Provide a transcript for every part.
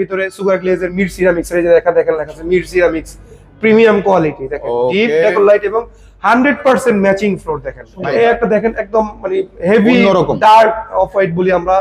ভিতরে sugar গ্লেজের Mir ceramics এই যে দেখা দেখেন লেখা আছে মির সিরামিক্স প্রিমিয়াম কোয়ালিটি দেখেন। ডিপ ডেকোর লাইট এবং হান্ড্রেড পার্সেন্ট ম্যাচিং ফ্লোর দেখেন। এই একটা দেখেন একদম মানে হেভি ডার্ক অফ হোয়াইট বলি আমরা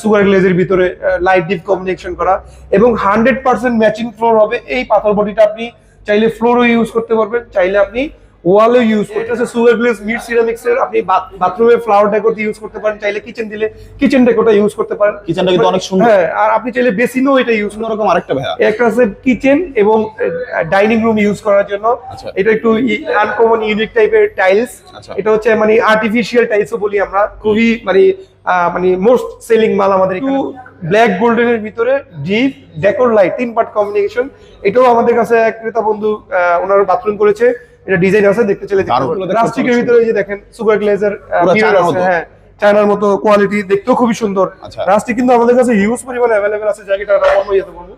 সুগার গ্লেজের ভিতরে লাইট ডিপ কম্বিনেশন করা। এবং হান্ড্রেড পার্সেন্ট ম্যাচিং ফ্লোর হবে এই পাথর বডিটা আপনি চাইলে ফ্লোরও ইউজ করতে পারবেন চাইলে আপনি ওয়ালও ইউজ করতে হচ্ছে সুগার গ্লেজ মিড সিরামিক্স এর আপনি বাথরুমে ফ্লাওয়ার ডেকোর ইউজ করতে পারেন চাইলে কিচেন দিলে কিচেন ডেকোরটা ইউজ করতে পারেন। কিচেনটা কিন্তু অনেক সুন্দর। হ্যাঁ আর আপনি চাইলে বেসিনও এটা ইউজ করতে অন্যরকম আরেকটা ভাইয়া। একটা আছে কিচেন এবং ডাইনিং রুম ইউজ করার জন্য। আচ্ছা। এটা একটু আনকমন ইউনিক টাইপের টাইলস। এটা হচ্ছে মানে আর্টিফিশিয়াল টাইলসও বলি আমরা। খুবই মানে মানে মোস্ট সেলিং মাল আমাদের একটু ব্ল্যাক গোল্ডেনের ভিতরে ডিপ ডেকোর লাইট তিন পার্ট কম্বিনেশন এটাও আমাদের কাছে এক ক্রেতা বন্ধু ওনার বাথরুম করেছে। এটা ডিজাইন আছে দেখতে চলে। প্লাস্টিকের ভিতরে এই যে দেখেন সুপার গ্লেজার পুরো চায়নার মতো। হ্যাঁ চায়নার মতো কোয়ালিটি দেখতেও খুবই সুন্দর আচ্ছা। কিন্তু আমাদের কাছে হিউজ পরিমাণে অ্যাভেলেবেল আছে জায়গাটা অন্য ইয়েতে বলব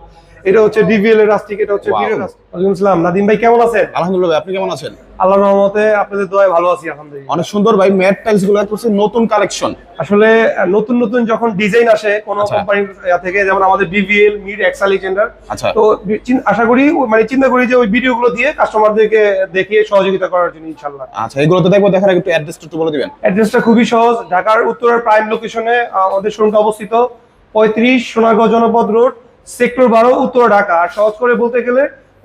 এটা হচ্ছে ডিভিএল এর রাস্টিক এটা হচ্ছে Wow. বিরের রাস্টিক ওয়ালাইকুম আসসালাম নাদিম ভাই কেমন আছেন? আলহামদুলিল্লাহ আপনি কেমন আছেন? আল্লাহর রহমতে আপনাদের দোয়ায় ভালো আছি আলহামদুলিল্লাহ। অনেক সুন্দর ভাই ম্যাট টাইলসগুলো করছে নতুন কালেকশন আসলে নতুন নতুন যখন ডিজাইন আসে কোন আচ্ছা। কোম্পানির থেকে যেমন আমাদের ডিভিএল মিড এক্সালিজেন্ডার আচ্ছা। তো আশা করি মানে চিন্তা করি যে ওই ভিডিও গুলো দিয়ে কাস্টমারদেরকে দেখিয়ে সহযোগিতা করার জন্য ইনশাল্লাহ আচ্ছা এগুলো তো দেখব দেখার আগে একটু অ্যাড্রেসটা একটু বলে দিবেন। অ্যাড্রেসটা খুবই সহজ। ঢাকার উত্তরের প্রাইম লোকেশনে আমাদের শোরুমটা অবস্থিত পঁয়ত্রিশ সোনারগাঁও জনপদ রোড সেক্টর বারো উত্তর ঢাকা। আর সহজ করে বলতে গেলে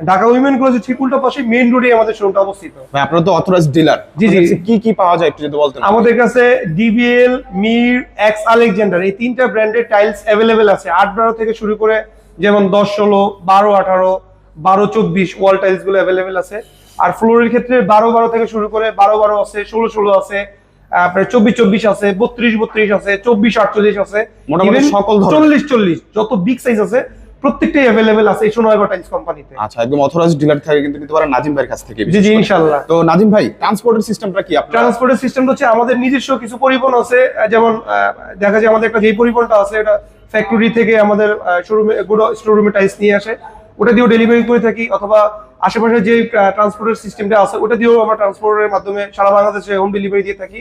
ঢাকা উইমেন কলেজের ঠিক উল্টা পাশে মেইন রোডে আমাদের শোরুমটা অবস্থিত। ভাই আপনারা তো অথরাইজ ডিলার জি, জি। কি কি পাওয়া যায় একটু যদি বলতেন? আমাদের কাছে ডিবিএল মির এক্স আলেকজান্ডার এই তিনটা ব্র্যান্ডের টাইলস অ্যাভেলেবেল আছে। আট বারো থেকে শুরু করে যেমন দশ ষোলো বারো আঠারো বারো চব্বিশ ওয়াল টাইলসগুলো অ্যাভেলেবেল আছে। আর ফ্লোরের ক্ষেত্রে বারো বারো থেকে শুরু করে বারো বারো আছে ষোলো ষোলো আছে। আপনার চব্বিশ চব্বিশ আছে বত্রিশ বত্রিশ আছে চব্বিশ আটচল্লিশ আছে মোটামুটি সকল চল্লিশ চল্লিশ যত বিগ সাইজ আছে প্রত্যেকটাই অ্যাভেলেবেল আছে এই সোনারগাঁও টাইলস কোম্পানিতে আচ্ছা একদম অথরাইজ ডিলার থেকে কিন্তু নিতে পারেন নাজিম ভাইয়ের কাছ থেকে জি জি ইনশাল্লাহ তো নাজিম ভাই ট্রান্সপোর্টের সিস্টেমটা কি আপনার? ট্রান্সপোর্টের সিস্টেম হচ্ছে আমাদের নিজস্ব কিছু পরিবহন আছে যেমন দেখা যায় আমাদের একটা যে পরিবহনটা আছে এটা ফ্যাক্টরি থেকে আমাদের শোরুমে স্টোরুমে টাইলস নিয়ে আসে। ওটা দিয়েও ডেলিভারি করে থাকি অথবা আশেপাশে যে ট্রান্সপোর্টের সিস্টেমটা আছে ওটা দিয়েও আমরা ট্রান্সপোর্টের মাধ্যমে সারা বাংলাদেশে হোম ডেলিভারি দিয়ে থাকি।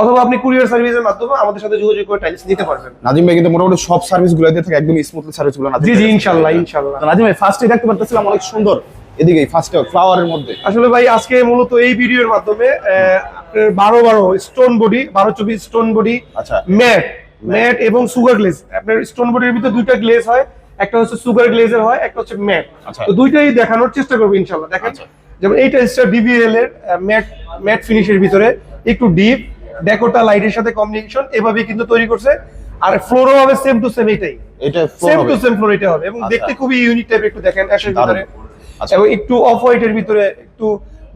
অথবা আপনি কুরিয়ার সার্ভিসের মাধ্যমে আমাদের সাথে যোগাযোগ করে টাইলস নিতে পারবেন। নাজিম ভাই কিন্তু মোটামুটি সব সার্ভিসগুলো দিয়ে থাকে একদম স্মুথলি সার্ভিসগুলো নাজিম জি জি ইনশাল্লাহ তো নাজিম ভাই ফার্স্টে দেখতে পারতেছিলাম অনেক সুন্দর এদিকে ফার্স্টে ফ্লাওয়ারের মধ্যে। আসলে ভাই আজকে মূলত এই ভিডিওর মাধ্যমে বারো বারো স্টোন বডি বারো চব্বিশ স্টোন বডি আচ্ছা। ম্যাট ম্যাট এবং সুগার গ্লেজ আপনার স্টোন বডির ভিতরে দুইটা গ্লেস হয় একটা হচ্ছে সুগার গ্লেজের হয় একটা হচ্ছে ম্যাট আচ্ছা। তো দুইটাই দেখানোর চেষ্টা করব ইনশাল্লাহ দেখেন আচ্ছা। যেমন এই টাইলসটা ডিবিএল এর ম্যাট ম্যাট ফিনিশের ভিতরে একটু ডিপ ডেকোটা লাইটের সাথে কম্বিনেশন এভাবে কিন্তু তৈরি করছে আর ফ্লোরও হবে সেম টু সেম এটাই এটা সেম টু সেম ফ্লোর এটা হবে এবং আচ্ছা। দেখতে খুবই ইউনিক টাইপ একটু দেখেন অ্যাশের ভিতরে আচ্ছা। এবং একটু অফ হোয়াইটের ভিতরে একটু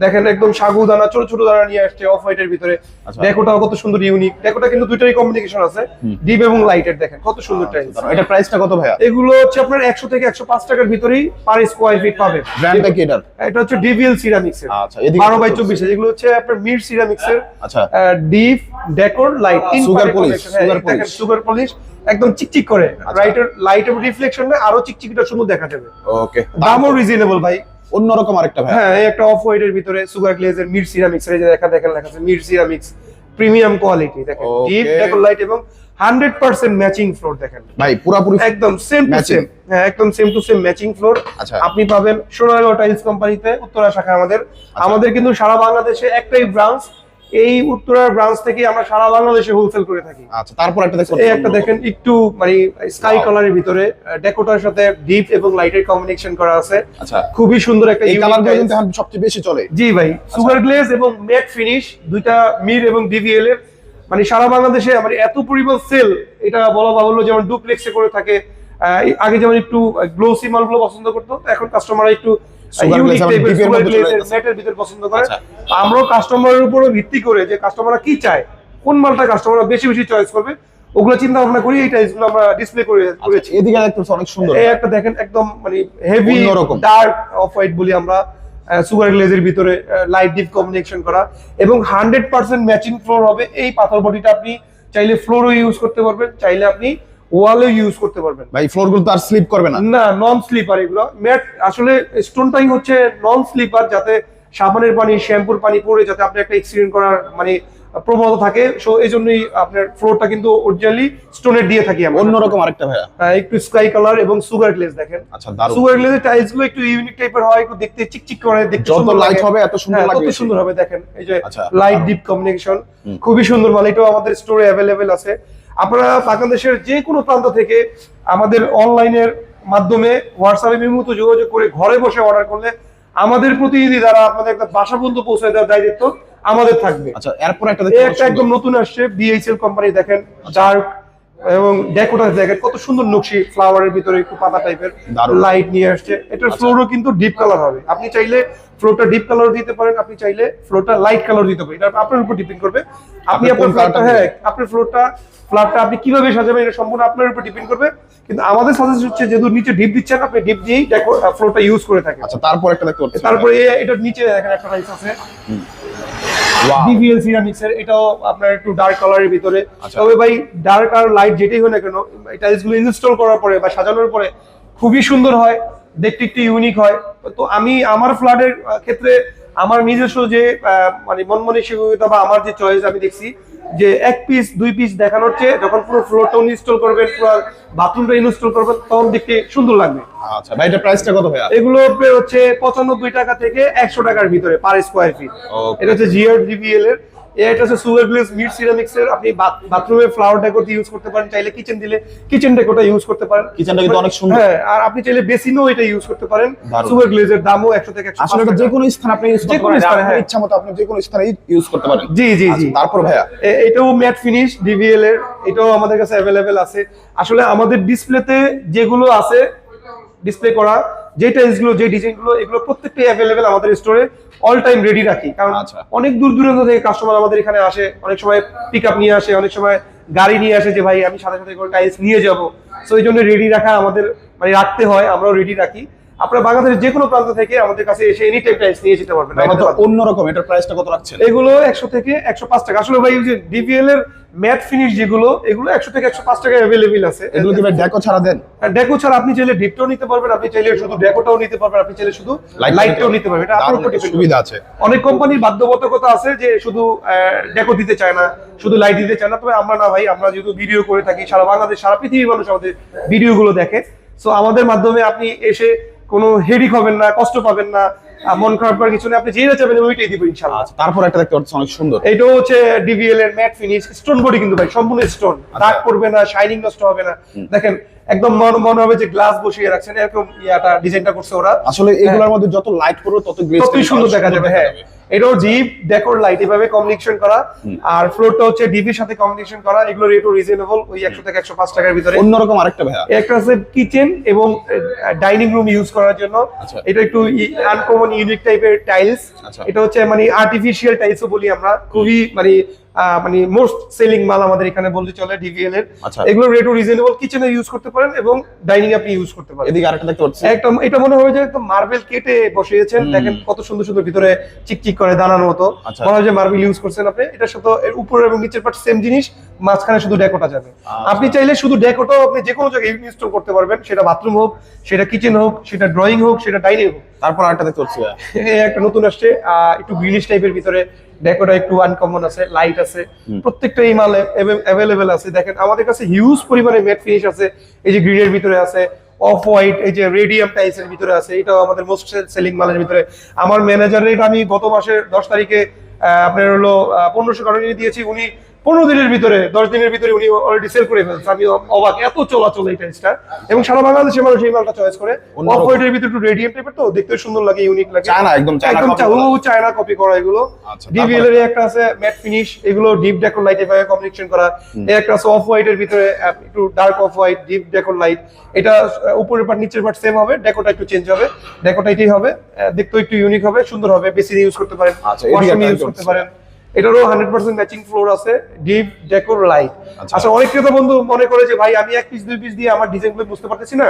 দেখেন একদম সাগু দানা ছোট ছোট দানা নিয়ে আসছে অফ হোয়াইটের ভিতরে। আচ্ছা। ডেকোটাও কত সুন্দর ইউনিক ডেকোটা কিন্তু দুইটারই কম্বিনেশন আছে। ডিপ এবং লাইটের দেখেন কত সুন্দর টাইলস। এটা প্রাইসটা কত ভাইয়া? এগুলো হচ্ছে আপনার একশো থেকে একশো পাঁচ টাকার ভিতরেই পার স্কোয়ার ফিট পাবেন। ব্র্যান্ডটা কি এটার? এটা হচ্ছে ডিভিএল সিরামিক্স এর আচ্ছা, এদিকে বারো বাই কত? চব্বিশ এগুলো হচ্ছে আপনার মির সিরামিক্স এর আচ্ছা ডিপ ডেকোর লাইট হ্যাঁ, sugar দেখেন polish। সুগার পলিশ একদম চিকচিক করে। লাইটের লাইটের রিফ্লেকশন আরও চিকচিকটা সুন্দর দেখা যাবে। ওকে দামও রিজনেবল ভাই। অন্যরকম আরেকটা ভাই। হ্যাঁ এই একটা অফ হোয়াইট এর ভিতরে সুগার গ্লেজের মির সিরামিক্স এই যে দেখা দেখেন লেখা আছে মির সিরামিক্স প্রিমিয়াম কোয়ালিটি দেখেন ডিপ ডেকোর লাইট এবং হান্ড্রেড পার্সেন্ট ম্যাচিং ফ্লোর দেখেন। ভাই পুরোপুরি একদম সেম টু সেম হ্যাঁ একদম same to same matching floor. আপনি পাবেন সোনারগাঁও টাইলস কোম্পানিতে উত্তরা শাখা আমাদের। আচ্ছা। আমাদের কিন্তু সারা বাংলাদেশে একটাই ব্রাঞ্চ এই উত্তরার ব্রাঞ্চ থেকে আমরা সারা বাংলাদেশে হোলসেল করে থাকি। আচ্ছা তারপর একটা দেখো এই একটা দেখেন একটু মানে স্কাই. কালারের ভিতরে ডেকোটার সাথে ডিপ এবং লাইটের কম্বিনেশন করা আছে। আচ্ছা। খুবই সুন্দর একটা এই কালারগুলো কিন্তু এখন সবচেয়ে বেশি চলে। জি ভাই সুগার গ্লেজ এবং ম্যাট ফিনিশ দুইটা মির এবং ডিভিএল এর। মানে সারা বাংলাদেশে মানে এত পরিমাণ সেল এটা বলা বাহুল্য যেমন ডুপ্লেক্সে করে থাকে আগে যেমন একটু গ্লোসি মালগুলো পছন্দ করতো এখন কাস্টমাররা একটু ভিতর পছন্দ করে। আচ্ছা। আমরাও কাস্টমারের উপরও ভিত্তি করে যে কাস্টমাররা কি চায় কোন মালটা কাস্টমাররা বেশি বেশি চয়েস করবে ওগুলো চিন্তা ভাবনা করি এই আমরা ডিসপ্লে করে করেছি। আচ্ছা, এদিকে দেখতে অনেক সুন্দর। এই একটা দেখেন একদম মানে হেভি ডার্ক অফ হোয়াইট বলি আমরা সুগার গ্লেজের ভিতরে লাইট ডিপ কম্বিনেশন করা এবং হান্ড্রেড পার্সেন্ট ম্যাচিং ফ্লোর হবে। এই পাথর বডিটা আপনি চাইলে ফ্লোরও ইউজ করতে পারবেন চাইলে আপনি ওয়ালও ইউজ করতে পারবেন। ভাই ফ্লোরগুলো তো আর স্লিপ করবে না। না নন স্লিপার এগুলো। ম্যাট আসলে স্টোনটাই হচ্ছে নন স্লিপার যাতে সাবানের পানি শ্যাম্পুর পানি পড়ে যাতে আপনি একটা এক্সিডেন্ট করার মানে প্রবণতা থাকে। সো এই জন্যই আপনার ফ্লোরটা কিন্তু অরিজিনালি স্টোনের দিয়ে থাকি আমরা। অন্যরকম আরেকটা ভাইয়া। আহ, একটু স্কাই কালার এবং সুগার গ্লেজ দেখেন। আচ্ছা দারুণ। সুগার গ্লেজের টাইলসগুলো একটু ইউনিক টাইপের হয় একটু দেখতে চিকচিক করে দেখতে যত লাইট হবে এত সুন্দর হ্যাঁ, লাগবে কত সুন্দর হবে দেখেন। এই যে। লাইট ডিপ কম্বিনেশন খুবই সুন্দর মাল এটাও আমাদের স্টোরে অ্যাভেলেবেল আছে। আপনারা বাংলাদেশের যে কোনো প্রান্ত থেকে আমাদের অনলাইনের মাধ্যমে হোয়াটসঅ্যাপে মিমুত যোগাযোগ করে ঘরে বসে অর্ডার করলে আমাদের প্রতিনিধি দ্বারা আপনাদের একটা বাসা পর্যন্ত পৌঁছে দেওয়ার দায়িত্ব আমাদের থাকবে। আচ্ছা এরপর একটা একটা একদম নতুন আসছে বিএইচএল কোম্পানি দেখেন ডার্ক এবং ডেকোটা দেখেন কত সুন্দর নকশি ফ্লাওয়ারের ভিতরে একটু পাতা টাইপের। লাইট নিয়ে আসছে এটার আচ্ছা। ফ্লোরও কিন্তু ডিপ কালার হবে আপনি চাইলে ফ্লোরটা ডিপ কালার দিতে পারেন আপনি চাইলে ফ্লোরটা লাইট কালার দিতে পারেন এটা আপনার উপর ডিপেন্ড করবে আপনি আপনি আপনার colourটা হ্যাঁ? আপনার ফ্লোরটা ফ্ল্যাটটা আপনি কীভাবে সাজাবেন এটা সম্পূর্ণ আপনার উপর ডিপেন্ড করবে কিন্তু আমাদের সাজেস্ট হচ্ছে যেহেতু নিচে ডিপ দিচ্ছেন আপনি ডিপ দিয়েই ফ্লোরটা ইউজ করে থাকেন আচ্ছা তারপর একটা দেখতে তারপরে এটার নিচে দেখেন একটা রাইস আছে. ডিভিএল সিরামিক্স এর এটাও আপনার একটু ডার্ক কালারের ভিতরে। আচ্ছা। তবে ভাই ডার্ক আর লাইট যেটাই হয় না কেন ইনস্টল করার পরে বা সাজানোর পরে খুবই সুন্দর হয় দেখতে একটু ইউনিক হয়। তো আমি আমার ফ্ল্যাটের ক্ষেত্রে আমার নিজস্ব যে মানে মন মানসিকতা বা আমার যে চয়েস আমি দেখছি যে এক পিস দুই পিস দেখানোর চেয়ে যখন পুরো ফ্লোরটা ইনস্টল করবেন পুরো বাথরুমটা ইনস্টল করবেন তখন দেখতে সুন্দর লাগবে। আচ্ছা ভাই এটা প্রাইসটা কত ভাইয়া? এগুলো হচ্ছে পঁচানব্বই টাকা থেকে একশো টাকার ভিতরে পার স্কোয়ার ফিট এটা হচ্ছে জিও ডিবিএল এর এটা হচ্ছে সুগার গ্লেস মিড সিরামিক্স এর আপনি বাথরুমে ফ্লাওয়ার ডেকোর ইউজ করতে পারেন চাইলে কিচেন দিলে কিচেন ডেকোটা ইউজ করতে পারেন। Kitchen টা কিন্তু অনেক সুন্দর। হ্যাঁ আর আপনি চাইলে বেসিনও এটা ইউজ করতে পারেন। সুগার গ্লেজের দামও একশো থেকে একশো আসলে এটা যে কোনো স্থানে আপনি ইউজ করতে পারেন। আপনার হ্যাঁ। ইচ্ছা মতো আপনি যে কোনো স্থানে ইউজ করতে পারেন। জি জি আচ্ছা, জি। তারপর ভাইয়া? এটাও ম্যাট ফিনিশ ডিভিএল এর। এটাও আমাদের কাছে অ্যাভেলেবেল আছে। আসলে আমাদের ডিসপ্লেতে যেগুলো আছে ডিসপ্লে করা যে টাইলসগুলো যে ডিজাইনগুলো এগুলো প্রত্যেকটাই অ্যাভেলেবেল আমাদের স্টোরে অল টাইম রেডি রাখি। কারণ আচ্ছা। অনেক দূর দূরান্ত থেকে কাস্টমার আমাদের এখানে আসে অনেক সময় পিক আপ নিয়ে আসে অনেক সময় গাড়ি নিয়ে আসে যে ভাই আমি সাথে সাথে করে টাইলস নিয়ে যাব। তো এই জন্য রেডি রাখা আমাদের মানে রাখতে হয় আমরাও রেডি রাখি। আপনারা বাংলাদেশের যে কোনো প্রান্ত থেকে আমাদের কাছে এসে এনি টাইম টাইলস নিয়ে যেতে পারবেন আমাদের অন্যরকম এটার প্রাইসটা কত রাখছেন? এগুলো একশো থেকে একশো পাঁচ টাকা। আসলে ভাই যে ডিভিএল এর ম্যাট ফিনিশ যেগুলো এগুলো একশো থেকে একশো পাঁচ টাকা অ্যাভেলেবেল আছে। এগুলো কি ভাই ডেকো ছাড়া দেন? ডেকো ছাড়া আপনি চাইলে ডিপটাও নিতে পারবেন আপনি চাইলে শুধু ডেকোটাও নিতে পারবেন আপনি চাইলে শুধু লাইটটাও নিতে পারবেন। এটা আপনার উপর সুবিধা আছে। অনেক কোম্পানির বাধ্যবাধকতা আছে যে শুধু ডেকো দিতে চায় না শুধু লাইট দিতে চায় না। তবে আমরা না ভাই আমরা যেহেতু ভিডিও করে থাকি সারা বাংলাদেশ সারা পৃথিবীর মানুষ আমাদের ভিডিওগুলো দেখে। সো আমাদের মাধ্যমে আপনি এসে কোনো হেডিক হবেন না কষ্ট পাবেন না মন খারাপ করার কিছু নেই আপনি যেটা চাবেন ওইটাই দিব ইনশাআল্লাহ। আচ্ছা তারপর একটা দেখতে পাচ্ছি অনেক সুন্দর। এটাও হচ্ছে ডিভিএল এর ম্যাট ফিনিশ স্টোন বডি কিন্তু ভাই সম্পূর্ণ স্টোন দাগ পড়বে না শাইনিং নষ্ট হবে না। দেখেন একদম মন মনে হবে যে গ্লাস বসিয়ে রাখছেন এরকম ইয়াটা ডিজাইনটা করছে ওরা। আসলে এগুলোর মধ্যে যত লাইট করবে তত গ্লেজ ততই সুন্দর দেখা যাবে হ্যাঁ। এটাও ডিপ ডেকোর লাইট এভাবে কম্বিনেশন করা। আর ফ্লোরটা হচ্ছে ডিভির সাথে কম্বিনেশন করা এগুলো রেটও রিজনেবল ওই একশো থেকে একশো পাঁচ টাকার ভিতরে। অন্যরকম আরেকটা ভাইয়া। একটা আছে কিচেন এবং ডাইনিং রুম ইউজ করার জন্য। আচ্ছা। এটা একটু আনকমন ইউনিক টাইপের টাইলস। এটা হচ্ছে মানে আর্টিফিশিয়াল টাইলসও বলি আমরা। খুবই মানে মানে মোস্ট সেলিং মাল আমাদের এখানে বলতে চলে ডিভিএল এর। আচ্ছা। এগুলো রেটও রিজনেবল কিচেনে ইউজ করতে পারেন এবং ডাইনিং আপনি ইউজ করতে পারেন। এদিকে আরেকটা দেখতে পাচ্ছি। একটা এটা মনে হয় যে একদম মার্বেল কেটে বসিয়েছেন। দেখেন কত সুন্দর সুন্দর ভিতরে চিকচিক করে দানার মতো। আচ্ছা। মনে হয় যে মার্বেল ইউজ করছেন আপনি। এটা সাথে এর উপরে এবং নিচের পার্ট সেম জিনিস মাঝখানে শুধু ডেকোটা যাবে। আচ্ছা। আপনি চাইলে শুধু ডেকোটাও আপনি যে কোনো জায়গায় ইনস্টল করতে পারবেন। সেটা বাথরুম হোক সেটা কিচেন হোক সেটা ড্রয়িং হোক সেটা ডাইনিং হোক। তারপর আরেকটা দেখতে পাচ্ছি একটা নতুন আসছে একটু গ্রিনিশ টাইপের ভিতরে ডেকোটা একটু আনকমন আছে লাইট আছে প্রত্যেকটা এই মাল অ্যাভেলেবেল আছে। দেখেন আমাদের কাছে হিউজ পরিমাণে ম্যাট ফিনিশ আছে। এই যে গ্রিনের ভিতরে আছে অফ হোয়াইট এই যে রেডিয়াম টাইলস এর ভিতরে আছে এটাও আমাদের মোস্ট সেলিং মালের ভিতরে। আমার ম্যানেজার রেট আমি গত মাসের দশ তারিখে আপনার হলো পনেরোশো কারণে দিয়েছি। উনি পনেরো দিনের ভিতরে দশ দিনের ভিতরে উনি অলরেডি সেল করে ফেলছে। আমি অবাক এত চলাচল এই টাইলসটা এবং সারা বাংলাদেশের মানুষ এই মালটা চয়েস করে। অফ হোয়াইটের ভিতরে একটু রেডিয়াম টাইপের তো দেখতে সুন্দর লাগে ইউনিক লাগে। চায়না, একদম চায়না একদম। চায়না কপি করা। এগুলো। আচ্ছা, ডিভিএল এর একটা আছে ম্যাট ফিনিশ এগুলো ডিপ ডেকোর লাইট এভাবে কম্বিনেশন করা। একটা আছে অফ হোয়াইট এর ভিতরে একটু dark off white deep decor light এটা উপরের পার্ট নিচের পার্ট সেম হবে ডেকোটা একটু চেঞ্জ হবে। ডেকোটা এটাই হবে আহ, দেখতেও একটু ইউনিক হবে সুন্দর হবে বেশি ইউজ করতে পারেন। আচ্ছা, ইউজ করতে পারেন। এটারও হান্ড্রেড পার্সেন্ট ম্যাচিং ফ্লোর আছে ডিপ ডেকোর লাইট আচ্ছা। অনেক ক্রেতা বন্ধু মনে করে যে ভাই আমি এক পিস দুই পিস দিয়ে আমার বুঝতে পারতেছি না।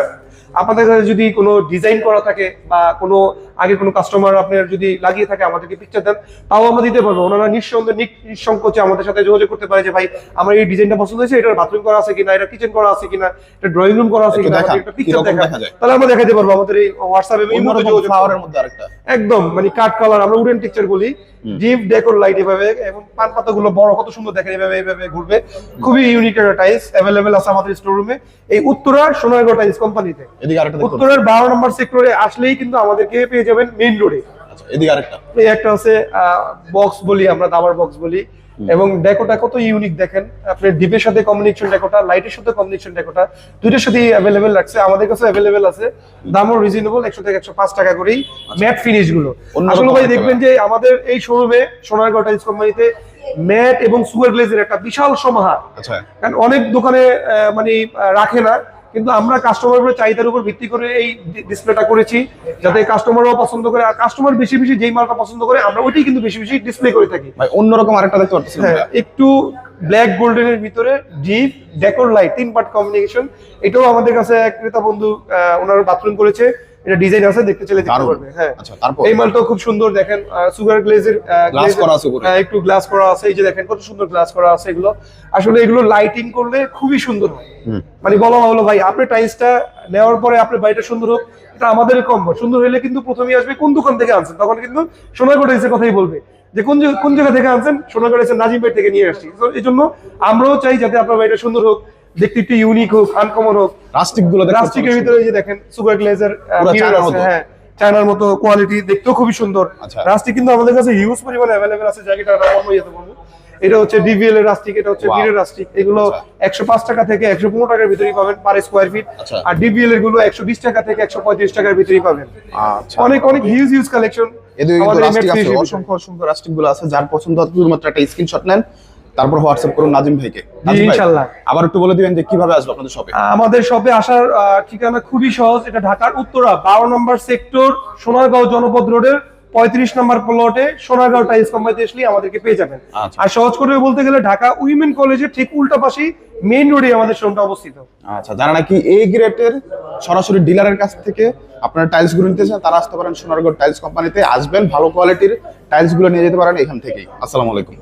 আপনাদের কাছে যদি কোনো ডিজাইন করা থাকে বা কোনো আগে কোনো কাস্টমার আপনার যদি লাগিয়ে থাকে আমাদেরকে পিকচার দেন। তাও আমরা দিতে পারব। ওনারা নিঃসন্দেহে নিঃসংকোচে আমাদের সাথে যোগাযোগ করতে পারে যে ভাই আমার এই ডিজাইনটা পছন্দ হয়েছে এটার বাথরুম করা আছে কিনা এটা কিচেন করা আছে কিনা এটা ড্রয়িং রুম করা আছে কিনা একটা পিকচার দেখা? তাহলে আমরা দেখাতে পারব আমাদের এই হোয়াটসঅ্যাপে একদম মানে কাঠ কালার আমরা উডেন টেক্সচার বলি। ডিপ ডেকোর লাইট এভাবে এবং পান পাতাগুলো বড় কত সুন্দর দেখেন এভাবে এভাবে ঘুরবে। খুবই ইউনিক একটা টাইলস অ্যাভেলেবেল আছে আমাদের স্টোর রুমে এই উত্তরার সোনারগাঁও টাইলস কোম্পানিতে এদিকে আরেকটা দেখুন। উত্তরের বারো নম্বর সেক্টরে আসলেই কিন্তু আমাদেরকে পেয়ে যাবেন মেইন রোডে আচ্ছা এদিকে আরেকটা। এই একটা আছে বক্স বলি আমরা দাবার বক্স বলি। এবং ডেকোটা কত ইউনিক দেখেন। আপনি ডিপের সাথে কম্বিনেশন ডেকোটা লাইটের সাথে কম্বিনেশন ডেকোটা দুইটার সাথে অ্যাভেলেবেল রাখছে আমাদের কাছে অ্যাভেলেবেল আছে। দামও রিজনেবল একশো থেকে একশো পাঁচ টাকা করেই ম্যাট ফিনিশগুলো। আসলে ভাই দেখবেন যে আমাদের এই শোরুমে সোনারগাঁও টাইলস কোম্পানিতে ম্যাট এবং সুগার গ্লেজের একটা বিশাল সমাহার। আচ্ছা। কারণ অনেক দোকানে মানে রাখে না। কিন্তু আমরা কাস্টমারের চাহিদার উপর ভিত্তি করে এই ডিসপ্লেটা করেছি। যাতে কাস্টমারও পছন্দ করে আর কাস্টমার বেশি বেশি যেই মালটা পছন্দ করে আমরা ওইটাই কিন্তু বেশি বেশি ডিসপ্লে করে থাকি। অন্যরকম আরেকটা দেখতে পাচ্ছি হ্যাঁ একটু ব্ল্যাক গোল্ডেনের ভিতরে ডিপ ডেকোর লাইট তিন পার্ট কম্বিনেশন এটাও আমাদের কাছে এক ক্রেতা বন্ধু ওনার বাথরুম করেছে। এটা ডিজাইন আছে দেখতে চলে দেখতে। পারবে হ্যাঁ। আচ্ছা, তারপর? এই মালটাও খুব সুন্দর দেখেন সুগার গ্লেজের Glass করা আছে উপরে। একটু গ্লাস করা আছে এই যে দেখেন কত সুন্দর গ্লাস করা আছে এগুলো। আসলে এগুলো লাইটিং করলে খুবই সুন্দর হয়। মানে বলা হলো ভাই আপনি টাইলসটা নেওয়ার পরে আপনার বাড়িটা সুন্দর হোক এটা আমাদের কম সুন্দর হলে কিন্তু প্রথমেই আসবে কোন দোকান থেকে আনছেন তখন কিন্তু সোনারগড় টাইলসের কথাই বলবে। যে কোন কোন জায়গা থেকে আনছেন সোনারগড় টাইলসের নাজিম ভাই থেকে নিয়ে আসছি। এই জন্য আমরাও চাই যাতে আপনার বাড়িটা সুন্দর হোক। দেখতে একটু ইউনিক হোক আনকমন হোক রাস্টিকগুলো প্লাস্টিকের ভিতরে এই যে দেখেন সুগার গ্লেজার চায়নার মতো। হ্যাঁ চায়নার মতো কোয়ালিটি দেখতেও খুবই সুন্দর। আচ্ছা। রাস্টিক কিন্তু আমাদের কাছে হিউজ পরিমাণে অ্যাভেলেবেল আছে জায়গাটা বলব এটা হচ্ছে ডিভিএল এর রাস্টিক এটা হচ্ছে রাস্টিক। এগুলো আচ্ছা। একশো পাঁচ টাকা থেকে একশো পনেরো টাকার ভিতরেই পাবেন পার স্কোয়ার ফিট। আর ডিভিএল এরগুলো একশো বিশ টাকা থেকে একশো পঁয়ত্রিশ টাকার ভিতরেই পাবেন। আচ্ছা। অনেক অনেক হিউজ হিউজ কালেকশন অসংখ্য অসংখ্য রাস্টিকগুলো আছে যার পছন্দ হয় শুধুমাত্র একটা স্ক্রিনশট নেন। তারপর হোয়াটসঅ্যাপ করুন নাজিম ভাইকে। ইনশাল্লাহ। আবার একটু বলে দিবেন যে কীভাবে আসবে আপনাদের শপে আমাদের শপে আসার ঠিকানা খুবই সহজ এটা ঢাকার উত্তরা বারো নম্বর সেক্টর সোনারগাঁও জনপদ রোডের পঁয়ত্রিশ নম্বর প্লটে সোনারগাঁও টাইলস কোম্পানিতে আসলে আমাদেরকে পেয়ে যাবেন। আচ্ছা। আর সহজ করে বলতে গেলে ঢাকা উইমেন কলেজের ঠিক উল্টা পাশেই মেইন রোডে আমাদের শোরুমটা অবস্থিত। আচ্ছা যারা নাকি এ গ্রেটের সরাসরি ডিলারের কাছ থেকে আপনার টাইলসগুলো নিতে চান তারা আসতে পারেন সোনারগাঁও টাইলস কোম্পানিতে আসবেন ভালো কোয়ালিটির টাইলসগুলো নিয়ে যেতে পারেন এখান থেকেই। আসসালামু আলাইকুম।